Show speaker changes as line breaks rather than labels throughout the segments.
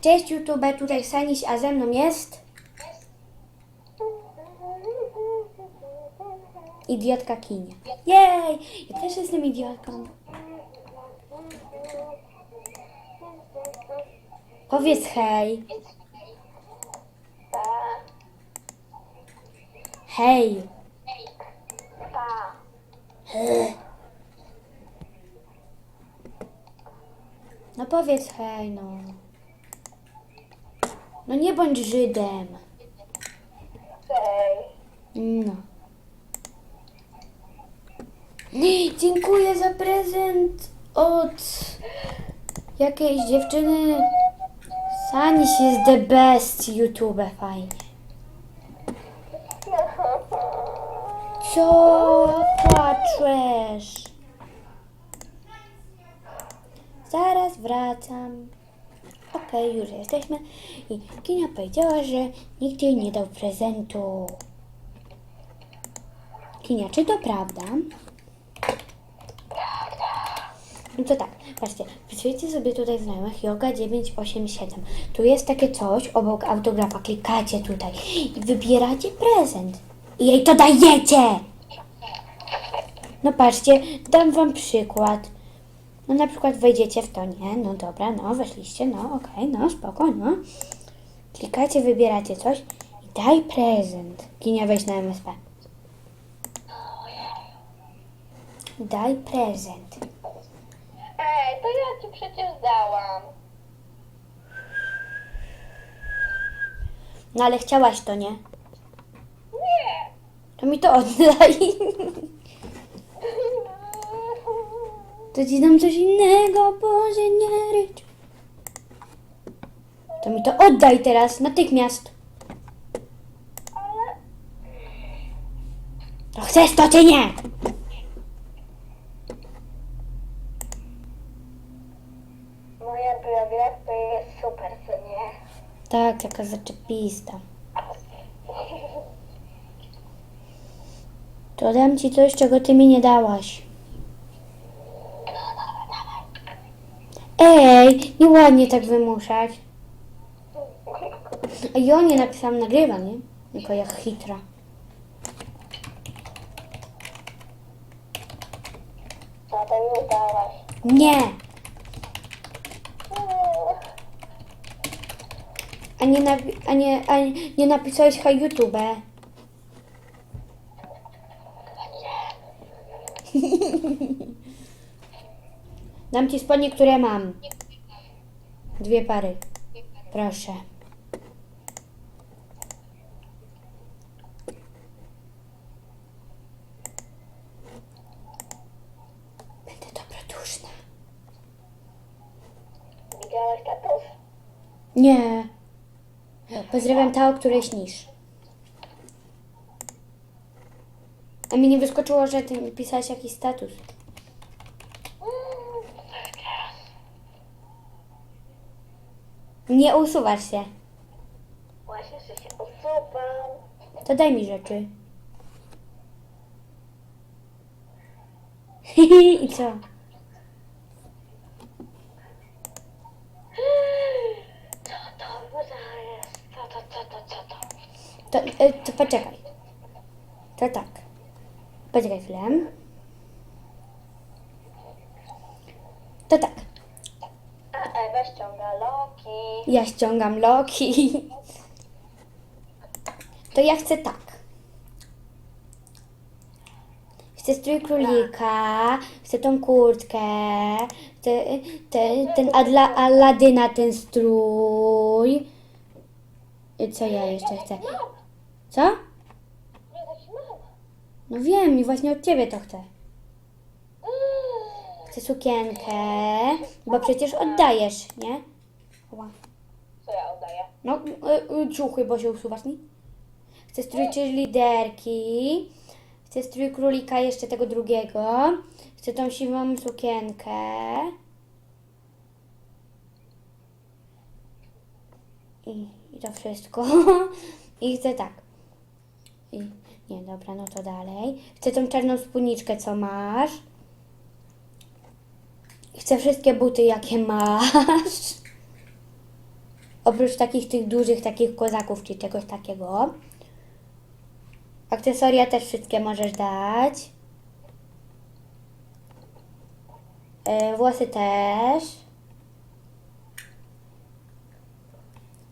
Cześć YouTube, tutaj Saniś, a ze mną jest idiotka Kinia. Jej! Ja też jestem idiotką. Powiedz hej. Hej.
Pa.
No powiedz hej, no. No nie bądź Żydem.
Hej.
No. Dziękuję za prezent od jakiejś dziewczyny. Saniś jest the best YouTube, fajnie. Co płaczesz? Zaraz wracam. Okej, już jesteśmy. I Kinia powiedziała, że nikt jej nie dał prezentu. Kinia, czy to prawda? No to tak, patrzcie, wpisujecie sobie tutaj znajomych Yoga 987. Tu jest takie coś obok autografa, klikacie tutaj i wybieracie prezent. I jej to dajecie! No patrzcie, dam wam przykład. No na przykład wejdziecie w to, nie? No dobra, no weszliście, no okej, no spoko, no. Klikacie, wybieracie coś i daj prezent. Kinia weź na MSP. Daj prezent.
Ej, to ja ci przecież dałam.
No ale chciałaś to, nie?
Nie.
To mi to oddaj. To ci dam coś innego, Boże, nie rycz. To mi to oddaj teraz, natychmiast.
Ale
To chcesz to czy nie?
moja biografia to jest super, co nie?
Tak, taka zaczepista. To dam ci coś, czego ty mi nie dałaś. Ej, nieładnie tak wymuszać. A ja nie napisałam nagrywa, nie? Tylko jak hitra.
Co to mi dałaś?
Nie! A nie, napi- a nie, a nie, napisałeś hej YouTube. Dam ci spodnie, które mam. Dwie pary. Proszę. Będę dobroduszna.
Widziałaś tatuś?
Nie. Pozdrawiam ta, o której śnisz. A mi nie wyskoczyło, że ty pisałeś jakiś status. Nie usuwasz się.
Właśnie, że się usuwam.
To daj mi rzeczy. I co?
Co to za jest? Co to, co to, co to?
To, e, to poczekaj. To tak. Poczekaj chwilę. To tak.
A Ewa ściąga loki.
Ja ściągam Loki. To ja chcę tak. Chcę strój królika, chcę tą kurtkę, chcę te, ten Adla, Aladyna, ten strój. Co ja jeszcze chcę? Co? No wiem i właśnie od ciebie to chcę. Chcę sukienkę, bo przecież oddajesz, nie?
Co ja oddaję?
No, y, y, ciuchy, bo się usuwasz, nie? Chcę strój liderki. Chcę strój królika jeszcze tego drugiego. Chcę tą siwą sukienkę. I, I to wszystko. I chcę tak. I, nie, dobra, no to dalej. Chcę tą czarną spódniczkę, co masz. Chcę wszystkie buty, jakie masz. Oprócz takich tych dużych, takich kozaków czy czegoś takiego. Akcesoria też wszystkie możesz dać. E, włosy też.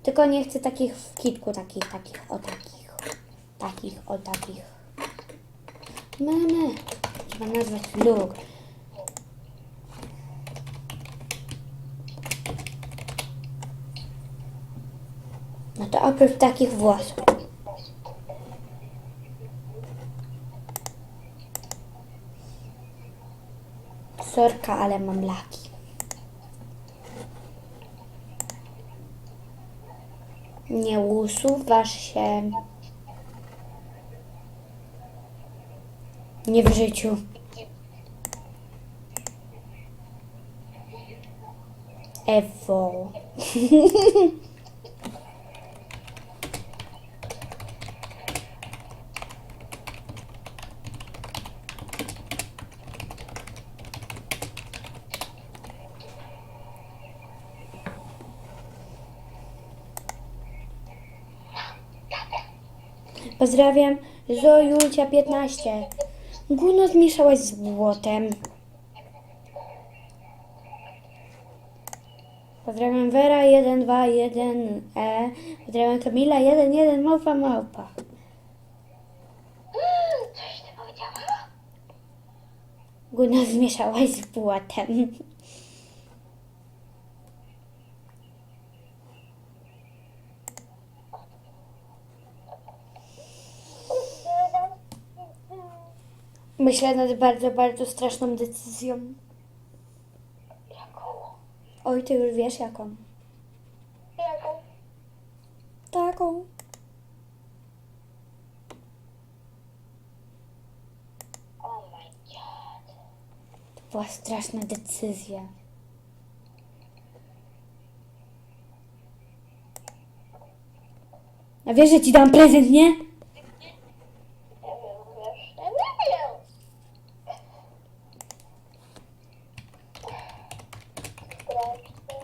Tylko nie chcę takich w kitku, takich, takich, o takich. Takich, o takich. Mamy. Trzeba nazwać look. No to oprócz takich włosów. Sorka, ale mam laki. Nie usuwasz się. Nie w życiu. Ewo. Pozdrawiam, Zojulcia 15. Guno zmieszałaś z błotem. Pozdrawiam Wera 121E. Pozdrawiam Kamila 11 małpa małpa.
Coś ty powiedziała?
Guno zmieszałaś z błotem. Myślę nad bardzo, bardzo straszną decyzją.
Jaką?
Oj, ty już wiesz jaką.
Jaką?
Taką.
Oh my god.
To była straszna decyzja. A wiesz, że ci dam prezent, nie?
Nie wiem, wiesz? Ja nie wiem. Straszne.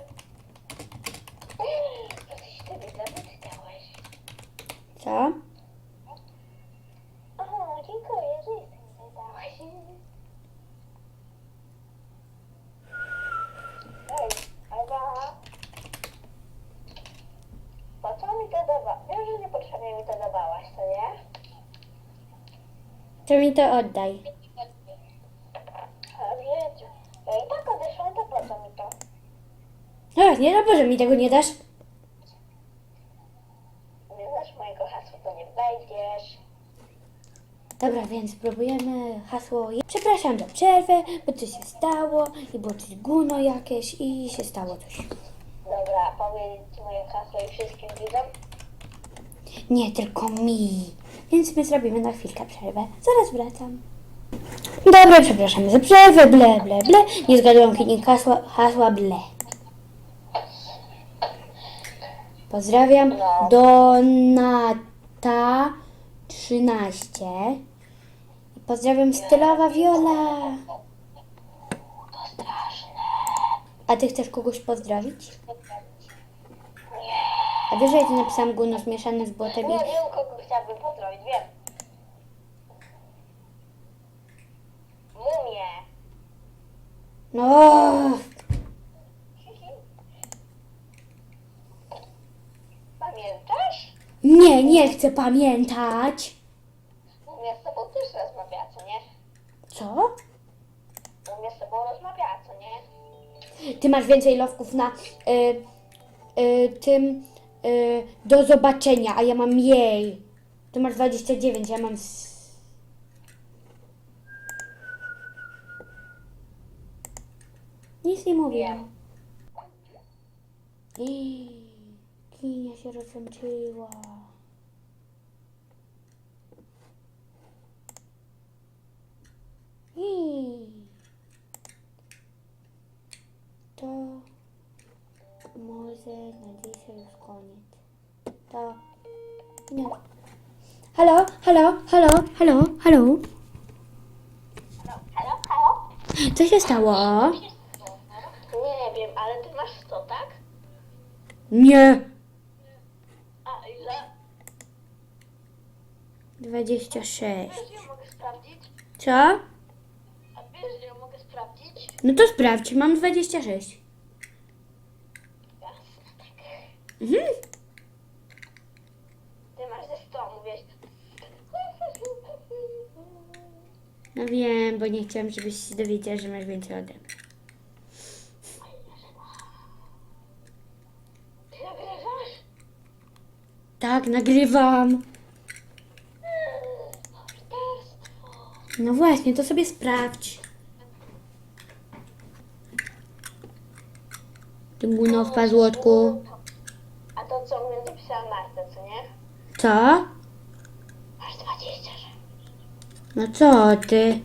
Co tyś wtedy zawytałeś?
Co?
O, dziękuję, że jestem wydałeś. Ej, Ewa. Po co mi to dawałaś? Wiem, że niepotrzebnie mi to dawałaś, to nie?
To mi to oddaj.
A ja i tak odeszłam, to po co mi to?
A, nie, no Boże, mi tego nie dasz.
Nie znasz mojego hasła, to nie wejdziesz.
Dobra, więc spróbujemy hasło. Przepraszam za przerwę, bo coś się stało i było coś guno jakieś i się stało coś.
Dobra, powiedzieć ci moje hasło i wszystkim widzom.
Nie tylko mi. Więc my zrobimy na chwilkę przerwę. Zaraz wracam. Dobra, przepraszam za przerwę, ble, ble, ble. Nie zgadłam kilka hasła, hasła ble. Pozdrawiam. Donata 13. I Pozdrawiam Stylowa
straszne.
A ty chcesz kogoś pozdrowić? A wiesz, że ja ci napisałam guno zmieszane z błotem i...
chciałabym pozdrowić, wiem. Mumię.
No,
Pamiętasz?
nie, nie chcę pamiętać.
Mumia z tobą też rozmawiała, co nie?
Co?
Mumia z tobą rozmawiała, co nie?
Ty masz więcej lowków na y, y, tym y, do zobaczenia, a ja mam jej. Ty masz 29, ja mam. Nic nie mówię. I kinia się rozłączyła. I to może na dzisiaj już koniec. To nie halo, halo, halo, halo. Co się stało?
Nie wiem, ale ty masz 100, tak?
Nie. A ile? 26.
Wiesz, ja mogę sprawdzić?
Co?
A wiesz, że mogę sprawdzić?
No to sprawdź, mam 26.
Jasne, tak.
Mhm. No wiem, bo nie chciałam, żebyś się dowiedział, że masz więcej ode mnie.
Ty nagrywasz?
Tak, nagrywam. No właśnie, to sobie sprawdź. Ty mu w złotku.
A to co będzie pisała Marta, co nie?
Co?
Masz 20, że?
No co ty?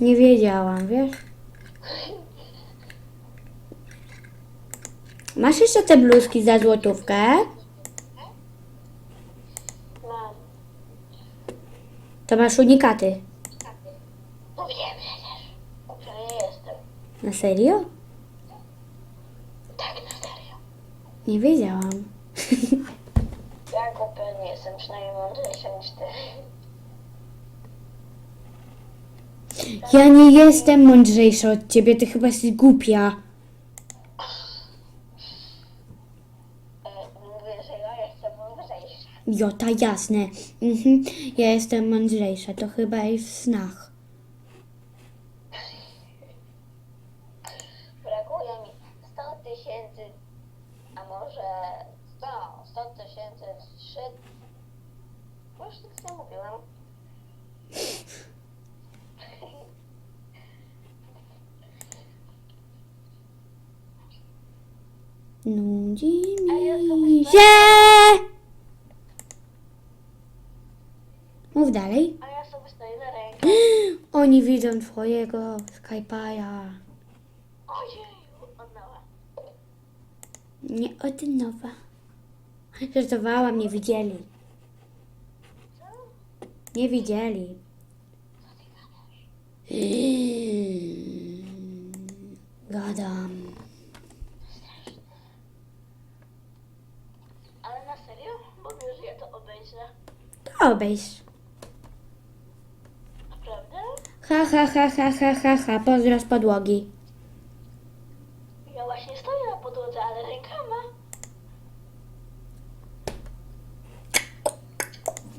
Nie wiedziałam, wiesz? Masz jeszcze te bluzki za złotówkę?
Mam.
To masz unikaty.
No wiem przecież. Jestem.
Na serio?
Tak, na serio.
Nie wiedziałam.
Nie jestem, przynajmniej mądrzejsza niż ty.
Ja nie jestem mądrzejsza od ciebie, ty chyba jesteś głupia.
E, mówię, że ja jestem mądrzejsza.
Jota, jasne. Mhm. Ja jestem mądrzejsza, to chyba i w snach.
Brakuje mi 100 tysięcy, a może 100, 100 tysięcy, 3... Już nic nie mówiłam.
Nudzi mi się! Mów dalej.
A ja sobie stoję na rękę.
Oni widzą twojego Skype'a.
Ojeju, od nowa.
Nie od nowa. Żartowałam, nie widzieli.
Co?
Nie widzieli. Gadam.
Ale na serio? Bo wiesz, że ja to obejrzę.
To obejrz.
Naprawdę?
Ha, ha, ha, ha, ha, ha, ha. Pozdro z podłogi.
Ja właśnie stoję na podłodze, ale rękama.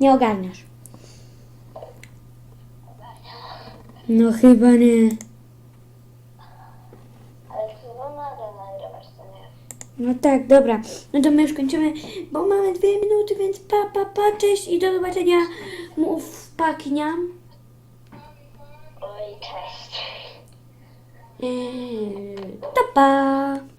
Nie ogarniasz. No chyba nie.
Ale chyba nadal nagrywasz, co nie?
No tak, dobra. No to my już kończymy, bo mamy dwie minuty, więc pa, pa, pa, cześć i do zobaczenia. Mów pakniam.
Oj, cześć.
Yy, to pa.